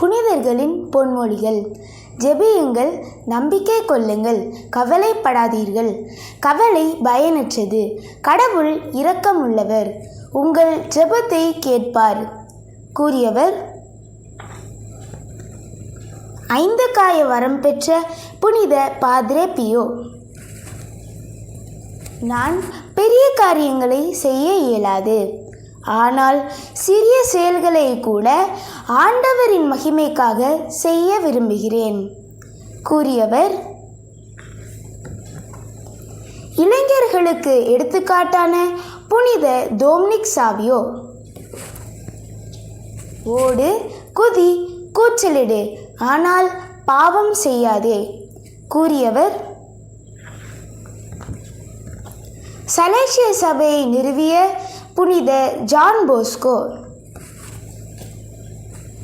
புனிதர்களின் பொன்மொழிகள். ஜெபியுங்கள் நம்பிக்கை கொள்ளுங்கள் கவலைப்படாதீர்கள். கவலை பயனற்றது. கடவுள் இரக்கமுள்ளவர். உங்கள் ஜெபத்தை கேட்பார். கூறியவர் ஐந்து காய வரம் பெற்ற புனித பாத்ரே பியோ. நான் பெரிய காரியங்களை செய்ய இயலாது. ஆனால் சிறிய செயல்களை கூட ஆண்டவரின் மகிமைக்காக செய்ய விரும்புகிறேன். கூறியவர் இளைஞர்களுக்கு எடுத்துக்காட்டான புனித டோம்னிக் சாவியோ. ஓடு குதி கூச்சலிடு ஆனால் பாவம் செய்யாதே. கூறியவர் சலேசிய சபையை நிறுவிய புனித ஜான் போஸ்கோ.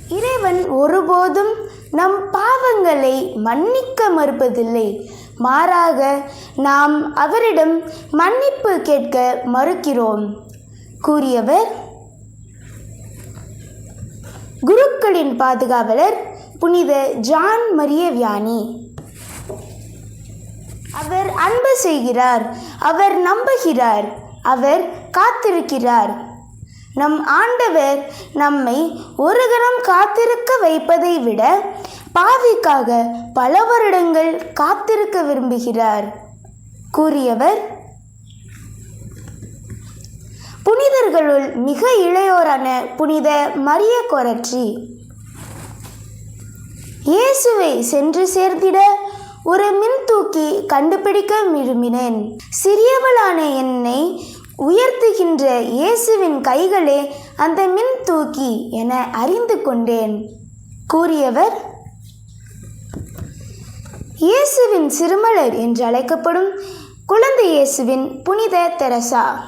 இறைவன் ஒருபோதும் நம் பாவங்களை மன்னிக்க மறுப்பதில்லை. மாறாக நாம் அவரிடம் மன்னிப்பு கேட்க மறுக்கிறோம். கூறியவர் குருக்களின் பாதுகாவலர் புனித ஜான் மரிய வியானி அவர் அன்பு செய்கிறார் அவர் நம்புகிறார். அவர் காத்திருக்கிறார். நம் ஆண்டவர் நம்மை ஒரு கணம் காத்திருக்க வைப்பதை விட பாவிக்காக பல வருடங்கள் காத்திருக்க விரும்புகிறார். கூறியவர் புனிதர்களுள் மிக இளையோரான புனித மரிய கொரட்சி இயேசுவை சென்று சேர்த்திட ஒரு மின் தூக்கி கண்டுபிடிக்க விரும்பினேன். சிறியவளான என்னை உயர்த்துகின்ற இயேசுவின் கைகளே அந்த மின் தூக்கி என அறிந்து கொண்டேன். கூறியவர் இயேசுவின் சிறுமலர் என்று அழைக்கப்படும் குழந்தை இயேசுவின் புனித தெரசா.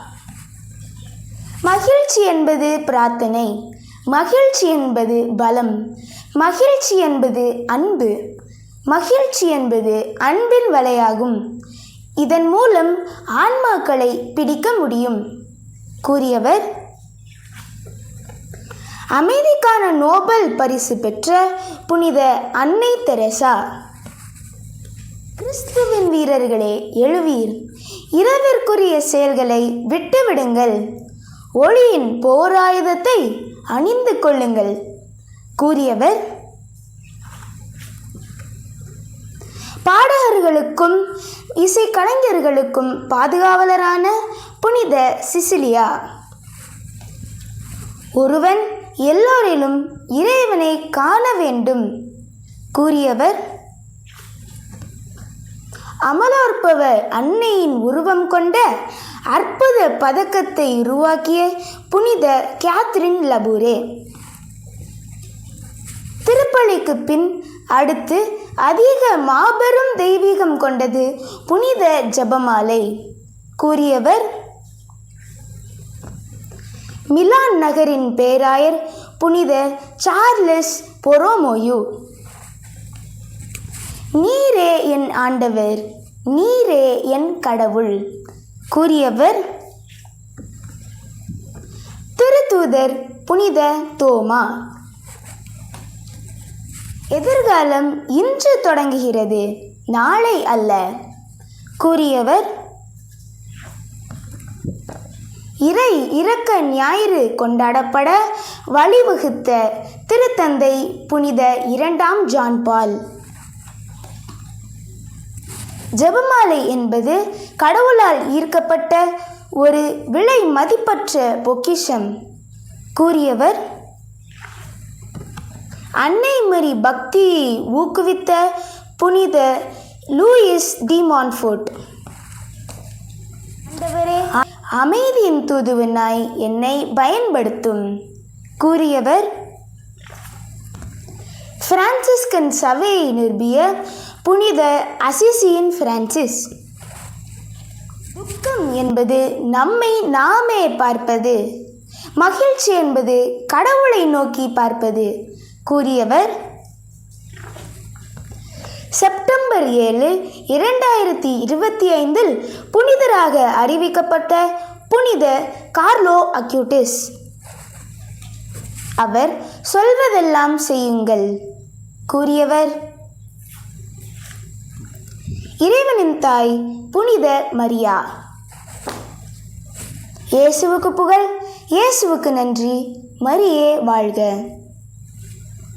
மகிழ்ச்சி என்பது பிரார்த்தனை. மகிழ்ச்சி என்பது பலம். மகிழ்ச்சி என்பது அன்பு. மகிழ்ச்சி என்பது அன்பின் வலையாகும். இதன் மூலம் ஆன்மாக்களை பிடிக்க முடியும். கூறியவர் அமைதிக்கான நோபல் பரிசு பெற்ற புனித அன்னை தெரசா கிறிஸ்துவின் வீரர்களே எழுவீர். இரவிற்குரிய செயல்களை விட்டுவிடுங்கள். ஒளியின் போராயுதத்தை அணிந்து கொள்ளுங்கள். கூறியவர் பாடகர்களுக்கும் இசை கலைஞர்களுக்கும் பாதுகாவலரான புனித சிசிலியா. ஒருவன் எல்லோரிலும் இறைவனை காண வேண்டும் கூறியவர் அமலோற்பவர் அன்னையின் உருவம் கொண்ட அற்புத பதக்கத்தை உருவாக்கிய புனித கேத்ரின் லபூரே. திருப்பலிக்கு பின் அடுத்து அதிக மாபெரும் தெய்வீகம் கொண்டது புனித ஜெபமாலை. கூறியவர் மிலான் நகரின் பேராயர் புனித சார்லஸ் பொரோமோயு. நீரே என் ஆண்டவர் நீரே என் கடவுள் கூறியவர் திருத்தூதர் புனித தோமா. எதிர்காலம் இன்று தொடங்குகிறது. நாளை அல்ல. கூறியவர் இறை இரக்க ஞாயிறு கொண்டாடப்பட வழிவகுத்த திருத்தந்தை புனித இரண்டாம் ஜான்பால். ஜெபமாலை என்பது கடவுளால் ஈர்க்கப்பட்ட ஒரு விலை மதிப்பற்ற பொக்கிஷம். கூறியவர் அன்னை மரி பக்தியை ஊக்குவித்த புனித லூயிஸ் டி மான்ஃபோர்ட். ஆண்டவரே அமைதியின் தூதுவனாய் என்னை பயன்படுத்தும் கூறியவர் பிரான்சிஸ்கன் சபையை நிறுவிய புனித அசிசியின் பிரான்சிஸ். துக்கம் என்பது நம்மை நாமே பார்ப்பது மகிழ்ச்சி என்பது கடவுளை நோக்கி பார்ப்பது கூறியவர் செப்டம்பர் ஏழு இரண்டாயிரத்தி இருபத்தி ஐந்தில் புனிதராக அறிவிக்கப்பட்ட புனித கார்லோ அக்யூட்டிஸ். அவர் சொல்வதெல்லாம் செய்யுங்கள் கூறியவர். இறைவனின் தாய் புனித மரியா. இயேசுவுக்கு புகழ் இயேசுவுக்கு நன்றி மரியே வாழ்க.